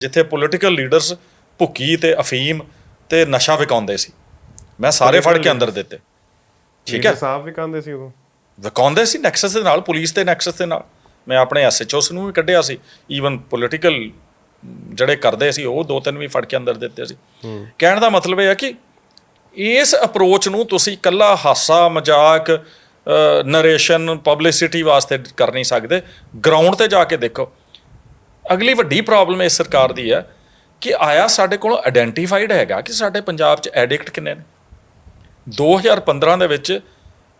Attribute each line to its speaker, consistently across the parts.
Speaker 1: ਜਿੱਥੇ political leaders ਭੁੱਕੀ ਤੇ ਅਫੀਮ ਤੇ ਨਸ਼ਾ ਵਿਕਾਉਂਦੇ ਸੀ। ਮੈਂ ਸਾਰੇ ਫੜ ਕੇ ਅੰਦਰ ਦਿੱਤੇ। ਠੀਕ ਹੈ?
Speaker 2: ਸਾਫ਼ ਵੀ ਕਹਿੰਦੇ ਸੀ ਉਦੋਂ?
Speaker 1: ਵਿਕਾਉਂਦੇ ਸੀ ਨੈਕਸਸ ਦੇ ਨਾਲ ਪੁਲਿਸ ਦੇ ਨੈਕਸਸ ਦੇ ਨਾਲ। ਮੈਂ ਆਪਣੇ ਐਸਐਚਓਸ ਨੂੰ ਵੀ ਕੱਢਿਆ ਸੀ। ਈਵਨ ਪੋਲੀਟੀਕਲ ਜਿਹੜੇ ਕਰਦੇ ਸੀ ਉਹ ਦੋ ਤਿੰਨ ਵੀ ਫੜ ਕੇ ਅੰਦਰ ਦਿੱਤੇ ਸੀ। ਕਹਿਣ ਦਾ ਮਤਲਬ ਇਹ ਹੈ ਕਿ ਇਸ ਅਪਰੋਚ ਨੂੰ ਤੁਸੀਂ ਕੱਲਾ ਹਾਸਾ ਮਜ਼ਾਕ ਨਰੇਸ਼ਨ ਪਬਲਿਸਿਟੀ ਵਾਸਤੇ ਕਰ ਨਹੀਂ ਸਕਦੇ। ਗਰਾਊਂਡ ਤੇ ਜਾ ਕੇ ਦੇਖੋ। ਅਗਲੀ ਵੱਡੀ ਪ੍ਰੋਬਲਮ ਇਸ ਸਰਕਾਰ ਦੀ ਹੈ ਕਿ ਆਇਆ ਸਾਡੇ ਕੋਲ ਆਇਡੈਂਟੀਫਾਈਡ ਹੈਗਾ ਕਿ ਸਾਡੇ ਪੰਜਾਬ 'ਚ ਐਡਿਕਟ ਕਿੰਨੇ ਨੇ। 2015 ਦੇ ਵਿੱਚ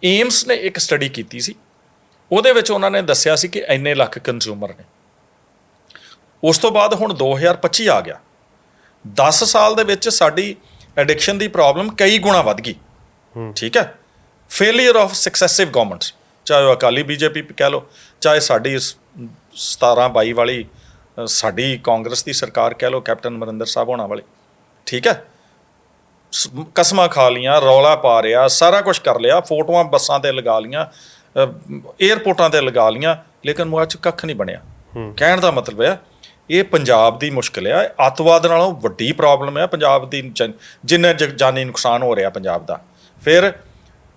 Speaker 1: ਏਮਸ ਨੇ ਇੱਕ ਸਟੱਡੀ ਕੀਤੀ ਸੀ। ਉਹਦੇ ਵਿੱਚ ਉਹਨਾਂ ਨੇ ਦੱਸਿਆ ਸੀ ਕਿ ਇੰਨੇ ਲੱਖ ਕੰਜ਼ਿਊਮਰ ਨੇ। ਉਸ ਤੋਂ ਬਾਅਦ ਹੁਣ 2025 ਆ ਗਿਆ। 10 ਸਾਲ ਦੇ ਵਿੱਚ ਸਾਡੀ ਐਡਿਕਸ਼ਨ ਦੀ ਪ੍ਰੋਬਲਮ ਕਈ ਗੁਣਾ ਵੱਧ ਗਈ। ਠੀਕ ਹੈ? ਫੇਲਿਅਰ ਆਫ ਸਕਸੈਸਿਵ ਗਵਰਨਮੈਂਟਸ ਚਾਹੇ ਉਹ ਅਕਾਲੀ ਬੀਜੇਪੀ ਕਹਿ ਲਓ ਚਾਹੇ ਸਾਡੀ ਸ- 17 22 ਵਾਲੀ ਸਾਡੀ ਕਾਂਗਰਸ ਦੀ ਸਰਕਾਰ ਕਹਿ ਲਓ ਕੈਪਟਨ ਅਮਰਿੰਦਰ ਸਾਹਿਬ ਹੋਣਾ ਵਾਲੇ। ਠੀਕ ਹੈ? ਕਸਮਾਂ ਖਾ ਲੀਆਂ ਰੌਲਾ ਪਾ ਰਿਆ ਸਾਰਾ ਕੁਝ ਕਰ ਲਿਆ ਫੋਟੋਆਂ ਬੱਸਾਂ ਤੇ ਲਗਾ ਲੀਆਂ ਅ, ਏਅਰਪੋਰਟਾਂ ਤੇ ਲਗਾ ਲੀਆਂ ਲੇਕਿਨ ਮੁਆਦ ਚ ਕੱਖ ਨਹੀਂ ਬਣਿਆ। ਕਹਿਣ ਦਾ ਮਤਲਬ ਹੈ ਇਹ ਪੰਜਾਬ ਦੀ ਮੁਸ਼ਕਲ ਹੈ ਅੱਤਵਾਦ ਨਾਲੋਂ ਵੱਡੀ ਪ੍ਰੋਬਲਮ ਹੈ ਪੰਜਾਬ ਦੀ ਜਨ- ਜਾਨੀ ਨੁਕਸਾਨ ਹੋ ਰਿਹਾ ਪੰਜਾਬ ਦਾ। ਫਿਰ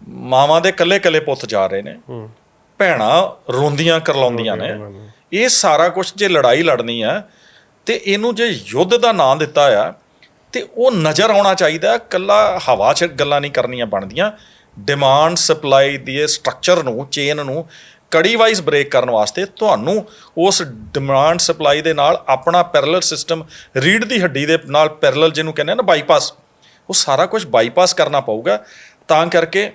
Speaker 1: ਮਾਵਾਂ ਦੇ ਕੱਲੇ ਕੱਲੇ ਪੁੱਤ ਜਾ ਰਹੇ ਨੇ। ਭੈਣਾਂ ਰੋਂਦੀਆਂ ਕਰਲਾਉਂਦੀਆਂ ਨੇ। ਇਹ ਸਾਰਾ ਕੁਝ ਜੇ ਲੜਾਈ ਲੜਨੀ ਹੈ ਤੇ ਇਹਨੂੰ ਜੇ ਯੁੱਧ ਦਾ ਨਾਂ ਦਿੱਤਾ ਆ, ਤੇ ਉਹ ਨਜ਼ਰ ਆਉਣਾ ਚਾਹੀਦਾ, ਕੱਲਾ ਹਵਾ 'ਚ ਗੱਲਾਂ ਨਹੀਂ ਕਰਨੀਆਂ ਬਣਦੀਆਂ। ਡਿਮਾਂਡ ਸਪਲਾਈ ਦੀ ਸਟਰਕਚਰ ਨੂੰ ਚੇਨ ਨੂੰ ਕੜੀ ਵਾਈਜ਼ ਬ੍ਰੇਕ ਕਰਨ ਵਾਸਤੇ ਤੁਹਾਨੂੰ ਉਸ ਡਿਮਾਂਡ ਸਪਲਾਈ ਦੇ ਨਾਲ ਆਪਣਾ ਪੈਰਲਲ ਸਿਸਟਮ ਰੀੜ ਦੀ ਹੱਡੀ ਦੇ ਨਾਲ ਪੈਰਲਲ ਜਿਹਨੂੰ ਕਹਿੰਦੇ ਆ ਨਾ ਬਾਈਪਾਸ ਉਹ ਸਾਰਾ ਕੁਝ ਬਾਈਪਾਸ ਕਰਨਾ ਪਊਗਾ। ਤਾਂ ਕਰਕੇ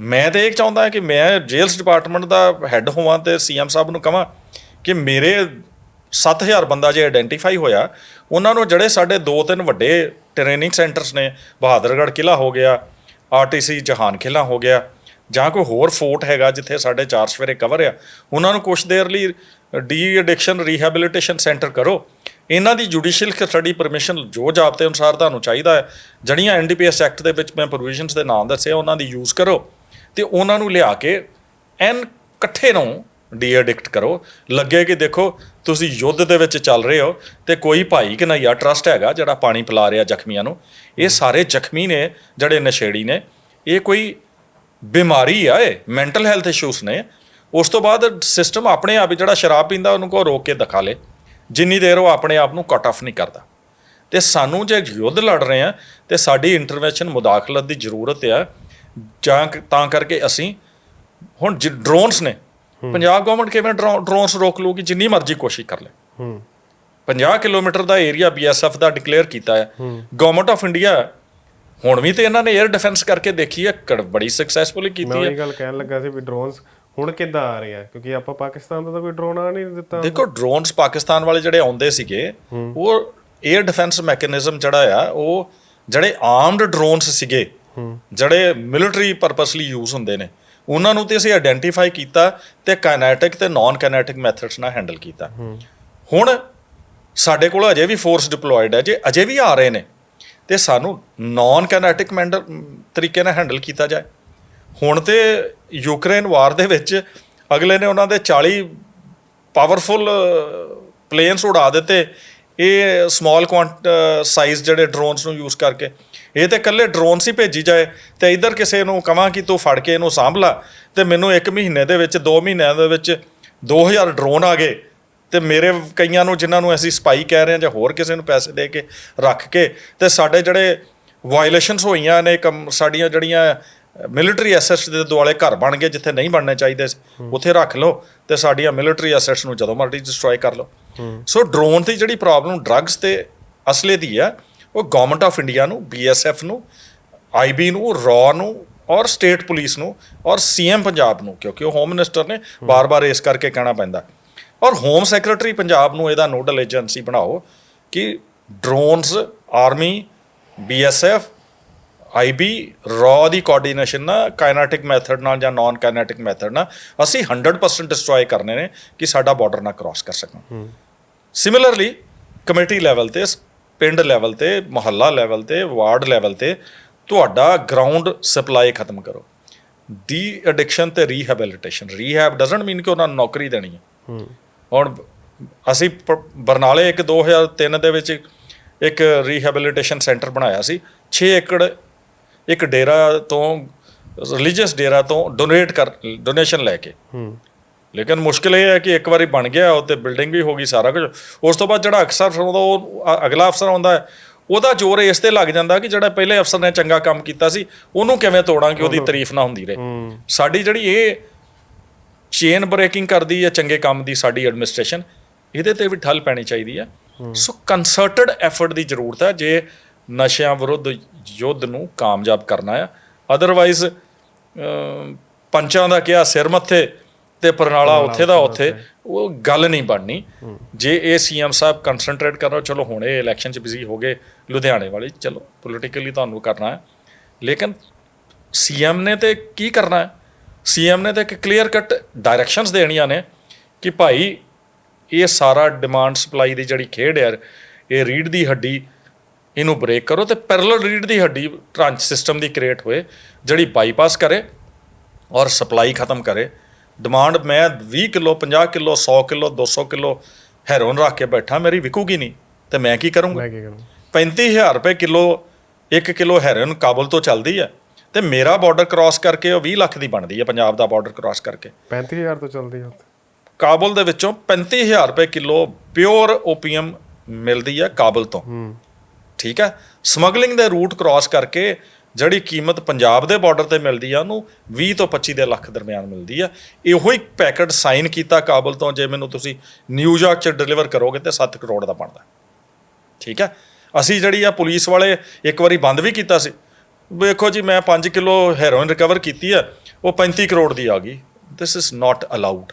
Speaker 1: ਮੈਂ ਤਾਂ ਇਹ ਚਾਹੁੰਦਾ ਕਿ ਮੈਂ ਜੇਲਸ ਡਿਪਾਰਟਮੈਂਟ ਦਾ ਹੈੱਡ ਹੋਵਾਂ ਤੇ ਸੀਐਮ ਸਾਹਿਬ ਨੂੰ ਕਹਾਂ ਕਿ ਮੇਰੇ 7000 ਬੰਦਾ ਜੇ ਆਇਡੈਂਟੀਫਾਈ ਹੋਇਆ, ਉਹਨਾਂ ਨੂੰ ਜਿਹੜੇ ਸਾਡੇ ਦੋ ਤਿੰਨ ਵੱਡੇ ਟ੍ਰੇਨਿੰਗ ਸੈਂਟਰਸ ਨੇ, ਬਹਾਦਰਗੜ੍ਹ ਕਿਲਾ ਹੋ ਗਿਆ ਆਰਟੀਸੀ ਜਹਾਨ ਕਿਲਾ ਹੋ ਗਿਆ, ਜਾਂ ਕੋਈ ਹੋਰ ਫੋਰਟ ਹੈਗਾ ਜਿੱਥੇ ਸਾਡੇ ਚਾਰ ਸਵੇਰੇ ਕਵਰ ਆ, ਉਹਨਾਂ ਨੂੰ ਕੁਛ ਦੇਰ ਲਈ ਡੀ ਐਡਿਕਸ਼ਨ ਰੀਹੈਬਿਲਿਟੇਸ਼ਨ ਸੈਂਟਰ ਕਰੋ। ਇਹਨਾਂ ਦੀ ਜੁਡੀਸ਼ੀਅਲ ਸਟੱਡੀ ਪਰਮਿਸ਼ਨ ਜੋ ਜਾਬਤੇ ਅਨੁਸਾਰ ਤੁਹਾਨੂੰ ਚਾਹੀਦਾ ਹੈ ਜੜੀਆਂ ਐਨਡੀਪੀਐਸ ਐਕਟ ਦੇ ਵਿੱਚ ਮੈਂ ਪ੍ਰੋਵੀਜ਼ਨਸ ਦੇ ਨਾਮ ਦੱਸੇ ਉਹਨਾਂ ਦੀ ਯੂਜ਼ ਕਰੋ। ਤੇ ਉਹਨਾਂ ਨੂੰ ਲਿਆ ਕੇ ਐਨ ਇਕੱਠੇ ਨੂੰ ਡੀ ਐਡਿਕਟ ਕਰੋ। ਲੱਗੇ ਕਿ ਦੇਖੋ, ਤੁਸੀਂ ਯੁੱਧ ਦੇ ਵਿੱਚ ਚੱਲ ਰਹੇ ਹੋ ਤੇ ਕੋਈ ਭਾਈ ਕਿ ਨਹੀਂਆ ਟਰਸਟ ਹੈਗਾ ਜਿਹੜਾ ਪਾਣੀ ਪਿਲਾ ਰਿਹਾ ਜ਼ਖਮੀਆਂ ਨੂੰ। ਇਹ ਸਾਰੇ ਜ਼ਖਮੀ ਨੇ, ਜਿਹੜੇ ਨਸ਼ੇੜੀ ਨੇ। ਇਹ ਕੋਈ ਬਿਮਾਰੀ ਆ ਇਹ ਮੈਂਟਲ ਹੈਲਥ ਇਸ਼ੂਸ ਨੇ। ਉਸ ਤੋਂ ਬਾਅਦ ਸਿਸਟਮ ਆਪਣੇ ਆਪ ਹੀ ਜਿਹੜਾ ਸ਼ਰਾਬ ਪੀਂਦਾ, ਉਹਨੂੰ ਕੋ ਰੋਕ ਕੇ ਦਿਖਾ ਲੇ। ਜਿੰਨੀ ਦੇਰ ਉਹ ਆਪਣੇ ਆਪ ਨੂੰ ਕਟ ਆਫ ਨਹੀਂ ਕਰਦਾ। ਤੇ ਸਾਨੂੰ ਜੇ ਯੁੱਧ ਲੜ ਰਹੇ ਆ, ਤੇ ਸਾਡੀ ਇੰਟਰਵੈਂਸ਼ਨ ਮੁਦਾਖਲਤ ਦੀ ਜ਼ਰੂਰਤ ਆ। ਜਾਂ ਤਾਂ ਕਰਕੇ ਅਸੀਂ ਹੁਣ ਡਰੋਨਸ ਨੇ ਪੰਜਾਬ ਗਵਰਨਮੈਂਟ ਕਿਵੇਂ ਡਰੋਨਸ ਰੋਕ ਲੂਗੀ ਜਿੰਨੀ ਮਰਜ਼ੀ ਕੋਸ਼ਿਸ਼ ਕਰ ਲੈ।
Speaker 2: ਹੂੰ।
Speaker 1: 50 ਕਿਲੋਮੀਟਰ ਦਾ ਏਰੀਆ ਬੀਐਸਐਫ ਦਾ ਡਿਕਲੇਅਰ ਕੀਤਾ ਹੈ। ਗਵਰਨਮੈਂਟ ਆਫ ਇੰਡੀਆ ਹੁਣ ਵੀ ਤੇ ਇਹਨਾਂ ਨੇ 에ਅਰ ਡਿਫੈਂਸ ਕਰਕੇ ਦੇਖੀ ਹੈ ਕੜ- ਬੜੀ ਸਕਸੈਸਫੁਲੀ
Speaker 2: ਮੈਂ
Speaker 1: ਕੀਤੀ ਹੈ।
Speaker 2: ਇਹ ਗੱਲ ਕਹਿਣ ਲੱਗਾ ਸੀ ਵੀ ਡਰੋਨਸ ਹੁਣ ਕਿੱਦਾਂ ਆ ਰਹੇ ਆ? ਕਿਉਂਕਿ ਆਪਾਂ ਪਾਕਿਸਤਾਨ ਦਾ ਤਾਂ ਕੋਈ ਡਰੋਨ ਆ ਨਹੀਂ ਦਿੱਤਾ।
Speaker 1: ਦੇਖੋ ਡਰੋਨਸ ਪਾਕਿਸਤਾਨ ਵਾਲੇ ਜਿਹੜੇ ਆਉਂਦੇ ਸੀਗੇ ਉਹ 에ਅਰ ਡਿਫੈਂਸ ਮੈਕੈਨਿਜ਼ਮ ਜਿਹੜਾ ਆ ਉਹ ਜਿਹੜੇ ਆਰਮਡ ਡਰੋਨਸ ਸੀਗੇ ਜਿਹੜੇ ਮਿਲਟਰੀ ਪਰਪਸਲੀ ਯੂਜ਼ ਹੁੰਦੇ ਨੇ ਉਹਨਾਂ ਨੂੰ ਤੇ ਅਸੀਂ ਆਇਡੈਂਟੀਫਾਈ ਕੀਤਾ ਤੇ ਕਾਈਨੈਟਿਕ ਤੇ ਨਾਨ ਕਾਈਨੈਟਿਕ ਮੈਥਡਸ ਨਾਲ ਹੈਂਡਲ ਕੀਤਾ। ਹੁਣ ਸਾਡੇ ਕੋਲ ਅਜੇ ਵੀ ਫੋਰਸ ਡਿਪਲੋਇਡ ਹੈ ਜੇ ਅਜੇ ਵੀ ਆ ਰਹੇ ਨੇ ਤੇ ਸਾਨੂੰ ਨਾਨ ਕਾਈਨੈਟਿਕ ਮੈਂਡਰ ਤਰੀਕੇ ਨਾਲ ਹੈਂਡਲ ਕੀਤਾ ਜਾਏ। ਹੁਣ ਤੇ ਯੂਕਰੇਨ ਵਾਰ ਦੇ ਵਿੱਚ ਅਗਲੇ ਨੇ ਉਹਨਾਂ ਦੇ 40 ਪਾਵਰਫੁਲ ਪਲੇਨਸ ਉਡਾ ਦਿੱਤੇ। ਇਹ ਸਮਾਲ ਕੁਆਂਟ ਸਾਈਜ਼ ਜਿਹੜੇ ਡਰੋਨਸ ਨੂੰ ਯੂਜ਼ ਕਰਕੇ, ਇਹ ਤੇ ਇਕੱਲੇ ਡਰੋਨਸ ਹੀ ਭੇਜੀ ਜਾਏ ਤੇ ਇਧਰ ਕਿਸੇ ਨੂੰ ਕਵਾਂ ਕਿ ਤੂੰ ਫੜ ਕੇ ਇਹਨੂੰ ਸਾਂਭ ਲਾ ਤੇ ਮੈਨੂੰ 1 ਮਹੀਨੇ ਦੇ ਵਿੱਚ 2 ਮਹੀਨਿਆਂ ਦੇ ਵਿੱਚ 2000 ਡਰੋਨ ਆ ਗਏ ਤੇ ਮੇਰੇ ਕਈਆਂ ਨੂੰ ਜਿਨ੍ਹਾਂ ਨੂੰ ਅਸੀਂ ਸਪਾਈ ਕਹਿ ਰਹੇ ਹਾਂ ਜਾਂ ਹੋਰ ਕਿਸੇ ਨੂੰ ਪੈਸੇ ਦੇ ਕੇ ਰੱਖ ਕੇ ਤੇ ਸਾਡੇ ਜਿਹੜੇ ਵਾਇਲੇਸ਼ਨਸ ਹੋਈਆਂ ਨੇ, ਕੰਮ ਸਾਡੀਆਂ ਜਿਹੜੀਆਂ ਮਿਲਟਰੀ ਐਸੈਟਸ ਦੇ ਦੁਆਲੇ ਘਰ ਬਣ ਗਏ ਜਿੱਥੇ ਨਹੀਂ ਬਣਨੇ ਚਾਹੀਦੇ ਉੱਥੇ ਰੱਖ ਲਓ ਤੇ ਸਾਡੀਆਂ ਮਿਲਟਰੀ ਐਸੈਟਸ ਨੂੰ ਜਦੋਂ ਮਰਜ਼ੀ ਡਿਸਟਰੋਏ ਕਰ ਲਓ। ਸੋ ਡਰੋਨ ਦੀ ਜਿਹੜੀ ਪ੍ਰੋਬਲਮ ਡਰੱਗਸ ਤੇ ਅਸਲੇ ਦੀ ਆ ਉਹ ਗਵਰਨਮੈਂਟ ਆਫ ਇੰਡੀਆ ਨੂੰ ਬੀਐਸਐਫ ਨੂੰ ਆਈਬੀ ਨੂੰ ਰॉ ਨੂੰ ਔਰ ਸਟੇਟ ਪੁਲਿਸ ਨੂੰ ਔਰ ਸੀਐਮ ਪੰਜਾਬ ਨੂੰ ਕਿਉਂਕਿ ਉਹ ਹੋਮ ਮਿਨਿਸਟਰ ਨੇ ਬਾਰ-ਬਾਰ ਇਸ ਕਰਕੇ ਕਹਿਣਾ ਪੈਂਦਾ। ਔਰ ਹੋਮ ਸੈਕਟਰੀ ਪੰਜਾਬ ਨੂੰ ਇਹਦਾ ਨੋਡਲ ਏਜੰਸੀ ਬਣਾਓ ਕਿ ਡਰੋਨਸ ਆਰਮੀ ਬੀਐਸਐਫ ਆਈਬੀ ਰॉ ਦੀ ਕੋਆਰਡੀਨੇਸ਼ਨ ਨਾਲ ਕਾਈਨੈਟਿਕ ਮੈਥਡ ਨਾਲ ਜਾਂ ਨਾਨ ਕਾਈਨੈਟਿਕ ਮੈਥਡ ਨਾਲ ਅਸੀਂ 100% ਡਿਸਟਰੋਏ ਕਰਨੇ ਨੇ ਕਿ ਸਾਡਾ ਬਾਰਡਰ ਨਾ ਕ੍ਰਾਸ ਕਰ ਸਕਣ। ਸਿਮਿਲਰਲੀ ਕਮੇਟੀ ਲੈਵਲ ਤੇ ਪਿੰਡ ਲੈਵਲ ਤੇ ਮੁਹੱਲਾ ਲੈਵਲ ਤੇ ਵਾਰਡ ਲੈਵਲ ਤੇ ਤੁਹਾਡਾ ਗਰਾਊਂਡ ਸਪਲਾਈ ਖਤਮ ਕਰੋ। ਦੀ ਐਡਿਕਸ਼ਨ ਤੇ ਰੀਹੈਬਿਲਿਟੇਸ਼ਨ ਰੀਹੈਬ ਡਸਨਟ ਮੀਨ ਕਿ ਉਹਨਾਂ ਨੂੰ ਨੌਕਰੀ ਦੇਣੀ ਹੈ। ਹੁਣ ਅਸੀਂ ਬਰਨਾਲੇ ਇੱਕ 2003 ਦੇ ਵਿੱਚ ਇੱਕ ਰੀਹੈਬਿਲਿਟੇਸ਼ਨ ਸੈਂਟਰ ਬਣਾਇਆ ਸੀ 6 ਏਕੜ ਇੱਕ ਡੇਰਾ ਤੋਂ ਰਿਲੀਜੀਅਸ ਡੇਰਾ ਤੋਂ ਡੋਨੇਟ ਕਰ ਡੋਨੇਸ਼ਨ ਲੈ ਕੇ।
Speaker 2: ਹੂੰ।
Speaker 1: ਲੇਕਿਨ ਮੁਸ਼ਕਿਲ ਇਹ ਹੈ ਕਿ ਇੱਕ ਵਾਰੀ ਬਣ ਗਿਆ ਉਹ ਤੇ ਬਿਲਡਿੰਗ ਵੀ ਹੋ ਗਈ ਸਾਰਾ ਕੁਝ। ਉਸ ਤੋਂ ਬਾਅਦ ਜਿਹੜਾ ਅਕਸਰ ਆਉਂਦਾ ਉਹ ਅਗਲਾ ਅਫਸਰ ਆਉਂਦਾ ਹੈ ਉਹਦਾ ਜ਼ੋਰ ਇਸ ਤੇ ਲੱਗ ਜਾਂਦਾ ਕਿ ਜਿਹੜਾ ਪਹਿਲੇ ਅਫਸਰ ਨੇ ਚੰਗਾ ਕੰਮ ਕੀਤਾ ਸੀ ਉਹਨੂੰ ਕਿਵੇਂ ਤੋੜਾਂਗੇ ਉਹਦੀ ਤਾਰੀਫ ਨਾ ਹੁੰਦੀ ਰਹੇ। ਸਾਡੀ ਜਿਹੜੀ ਇਹ ਚੇਨ ਬ੍ਰੇਕਿੰਗ ਕਰਦੀ ਹੈ ਚੰਗੇ ਕੰਮ ਦੀ ਸਾਡੀ ਐਡਮਿਨਿਸਟ੍ਰੇਸ਼ਨ ਇਹਦੇ ਤੇ ਵੀ ਠੱਲ ਪੈਣੀ ਚਾਹੀਦੀ ਹੈ। ਸੋ ਕੰਸਰਟਡ ਐਫਰਟ ਦੀ ਜ਼ਰੂਰਤ ਹੈ ਜੇ ਨਸ਼ਿਆਂ ਵਿਰੁੱਧ ਯੁੱਧ ਨੂੰ ਕਾਮਯਾਬ ਕਰਨਾ ਹੈ ਅਦਰਵਾਈਜ਼ ਪੰਚਾਂ ਦਾ ਕਿਹਾ ਸਿਰ ਮੱਥੇ ਤੇ ਪਰਨਾਲਾ ਉੱਥੇ ਦਾ ਉੱਥੇ ਉਹ ਗੱਲ ਨਹੀਂ ਬਣਨੀ। ਜੇ ਇਹ ਸੀਐਮ ਸਾਹਿਬ ਕਨਸੈਂਟਰੇਟ ਕਰ ਰਹੇ ਚਲੋ ਹੁਣ ਇਹ ਇਲੈਕਸ਼ਨ 'ਚ ਬਿਜ਼ੀ ਹੋ ਗਏ ਲੁਧਿਆਣੇ ਵਾਲੀ ਚਲੋ ਪੋਲੀਟੀਕਲੀ ਤੁਹਾਨੂੰ ਕਰਨਾ ਹੈ। ਲੇਕਿਨ ਸੀਐਮ ਨੇ ਤੇ ਕੀ ਕਰਨਾ ਹੈ? ਸੀਐਮ ਨੇ ਤੇ ਇੱਕ ਕਲੀਅਰ ਕੱਟ ਡਾਇਰੈਕਸ਼ਨਸ ਦੇਣੀਆਂ ਨੇ ਕਿ ਭਾਈ ਇਹ ਸਾਰਾ ਡਿਮਾਂਡ ਸਪਲਾਈ ਦੀ ਜਿਹੜੀ ਖੇਡ ਹੈ ਇਹ ਰੀੜ ਦੀ ਹੱਡੀ ਇਹਨੂੰ ਬ੍ਰੇਕ ਕਰੋ ਤੇ ਪੈਰਲਲ ਰੀੜ ਦੀ ਹੱਡੀ ਟ੍ਰਾਂਚ ਸਿਸਟਮ ਦੀ ਕ੍ਰੀਏਟ ਹੋਏ ਜਿਹੜੀ ਬਾਈਪਾਸ ਕਰੇ ਔਰ ਸਪਲਾਈ ਖਤਮ ਕਰੇ। ਡਿਮਾਂਡ ਮੈਂ 20 kilo 50 kilo 100 kilo 200 kilo heroin ਰੱਖ ਕੇ ਬੈਠਾ ਮੇਰੀ ਵਿਕੂਗੀ ਨਹੀਂ ਤੇ ਮੈਂ ਕੀ ਕਰੂੰਗਾ?
Speaker 2: ਮੈਂ ਕੀ ਕਰੂੰ
Speaker 1: 35000 ਰੁਪਏ ਕਿਲੋ 1 ਕਿਲੋ ਹੈਰੋਇਨ ਕਾਬਲ ਤੋਂ ਚੱਲਦੀ ਹੈ ਤੇ ਮੇਰਾ ਬਾਰਡਰ ਕ੍ਰਾਸ ਕਰਕੇ ਉਹ 20 ਲੱਖ ਦੀ ਬਣਦੀ ਹੈ ਪੰਜਾਬ ਦਾ ਬਾਰਡਰ ਕ੍ਰਾਸ ਕਰਕੇ।
Speaker 2: 35000 ਤੋਂ ਚੱਲਦੀ ਹੈ
Speaker 1: ਕਾਬਲ ਦੇ ਵਿੱਚੋਂ 35000 ਰੁਪਏ ਕਿਲੋ ਪਿਓਰ ਓਪੀਅਮ ਮਿਲਦੀ ਹੈ ਕਾਬਲ ਤੋਂ। ਠੀਕ ਹੈ? ਸਮਗਲਿੰਗ ਦੇ ਰੂਟ ਕ੍ਰਾਸ ਕਰਕੇ ਜਿਹੜੀ ਕੀਮਤ ਪੰਜਾਬ ਦੇ ਬਾਰਡਰ ਤੇ ਮਿਲਦੀ ਆ, ਉਹਨੂੰ 20 ਤੋਂ 25 ਦੇ ਲੱਖ ਦਰਮਿਆਨ ਮਿਲਦੀ ਆ। ਇਹੋ ਹੀ ਪੈਕੇਟ ਸਾਈਨ ਕੀਤਾ ਕਾਬਲ ਤੋਂ, ਜੇ ਮੈਨੂੰ ਤੁਸੀਂ ਨਿਊਯਾਰਕ ਚ ਡਿਲੀਵਰ ਕਰੋਗੇ ਤੇ 7 ਕਰੋੜ ਦਾ ਬਣਦਾ। ਠੀਕ ਹੈ? ਅਸੀਂ ਜਿਹੜੀ ਆ ਪੁਲਿਸ ਵਾਲੇ ਇੱਕ ਵਾਰੀ ਬੰਦ ਵੀ ਕੀਤਾ ਸੀ। ਵੇਖੋ ਜੀ, ਮੈਂ 5 ਕਿਲੋ ਹੈਰੋਇਨ ਰਿਕਵਰ ਕੀਤੀ ਆ, ਉਹ 35 ਕਰੋੜ ਦੀ ਆ ਗਈ। ਥਿਸ ਇਜ਼ ਨਾਟ ਅਲਾਉਡ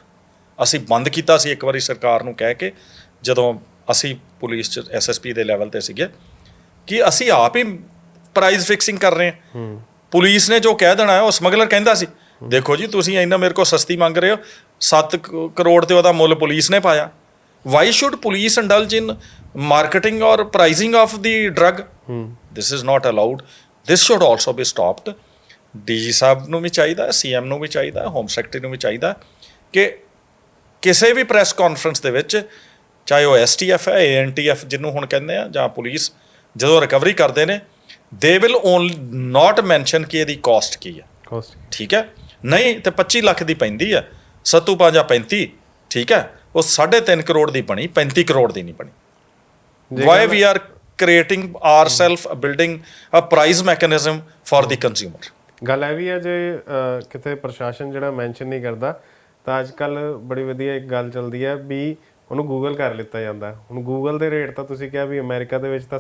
Speaker 1: ਅਸੀਂ ਬੰਦ ਕੀਤਾ ਸੀ ਇੱਕ ਵਾਰੀ ਸਰਕਾਰ ਨੂੰ ਕਹਿ ਕੇ, ਜਦੋਂ ਅਸੀਂ ਪੁਲਿਸ ਚ ਐਸਐਸਪੀ ਦੇ ਲੈਵਲ ਤੇ ਸੀਗੇ। ਕਿ ਅਸੀਂ ਆਪ ਹੀ ਪ੍ਰਾਈਸ ਫਿਕਸਿੰਗ ਕਰ ਰਹੇ ਹਾਂ। ਪੁਲਿਸ ਨੇ ਜੋ ਕਹਿ ਦੇਣਾ ਹੈ ਉਹ ਸਮਗਲਰ ਕਹਿੰਦਾ ਸੀ ਦੇਖੋ ਜੀ ਤੁਸੀਂ ਇੰਨਾ ਮੇਰੇ ਕੋਲ ਸਸਤੀ ਮੰਗ ਰਹੇ ਹੋ 7 ਕਰੋੜ ਤੇ ਉਹਦਾ ਮੁੱਲ ਪੁਲਿਸ ਨੇ ਪਾਇਆ। Why should police indulge in marketing or pricing of the drug this is not allowed this should also be stopped DG ਸਾਹਿਬ ਨੂੰ ਵੀ ਚਾਹੀਦਾ ਸੀਐਮ ਨੂੰ ਵੀ ਚਾਹੀਦਾ ਹੋਮ ਸੈਕਟਰੀ ਨੂੰ ਵੀ ਚਾਹੀਦਾ ਕਿ ਕਿਸੇ ਵੀ ਪ੍ਰੈਸ ਕਾਨਫਰੰਸ ਦੇ ਵਿੱਚ ਚਾਹੇ ਉਹ ਐਸਟੀਐਫ ਹੈ ਏਐਨਟੀਐਫ ਜਿਹਨੂੰ ਹੁਣ ਕਹਿੰਦੇ ਆ ਜਾਂ ਪੁਲਿਸ ਜਦੋਂ ਰਿਕਵਰੀ ਕਰਦੇ ਨੇ they will only not mention ਕਿ ਇਹਦੀ ਕਾਸਟ ਕੀ ਹੈ।
Speaker 2: ਕੋਸਟ
Speaker 1: ਠੀਕ ਹੈ? ਨਹੀਂ ਤੇ 25 ਲੱਖ ਦੀ ਪੈਂਦੀ ਹੈ। ਸੱਤੂ ਪੰਜਾ 35 ਠੀਕ ਹੈ? ਉਹ 3.5 ਕਰੋੜ ਦੀ ਬਣੀ 35 ਕਰੋੜ ਦੀ ਨਹੀਂ ਬਣੀ। Why we are creating our self building a price mechanism for the consumer
Speaker 2: ਗੱਲ ਇਹ ਵੀ ਹੈ ਜੇ ਕਿਤੇ ਪ੍ਰਸ਼ਾਸਨ ਜਿਹੜਾ ਮੈਂਸ਼ਨ ਨਹੀਂ ਕਰਦਾ ਤਾਂ ਅੱਜ ਕੱਲ ਬੜੀ ਵਧੀਆ ਇੱਕ ਗੱਲ ਚੱਲਦੀ ਹੈ ਵੀ ਉਹਨੂੰ ਗੂਗਲ ਕਰ ਲਿੱਤਾ ਜਾਂਦਾ। ਹੁਣ ਗੂਗਲ ਦੇ ਰੇਟ ਤਾਂ ਤੁਸੀਂ ਕਿਹਾ ਵੀ ਅਮਰੀਕਾ ਦੇ ਵਿੱਚ ਤਾਂ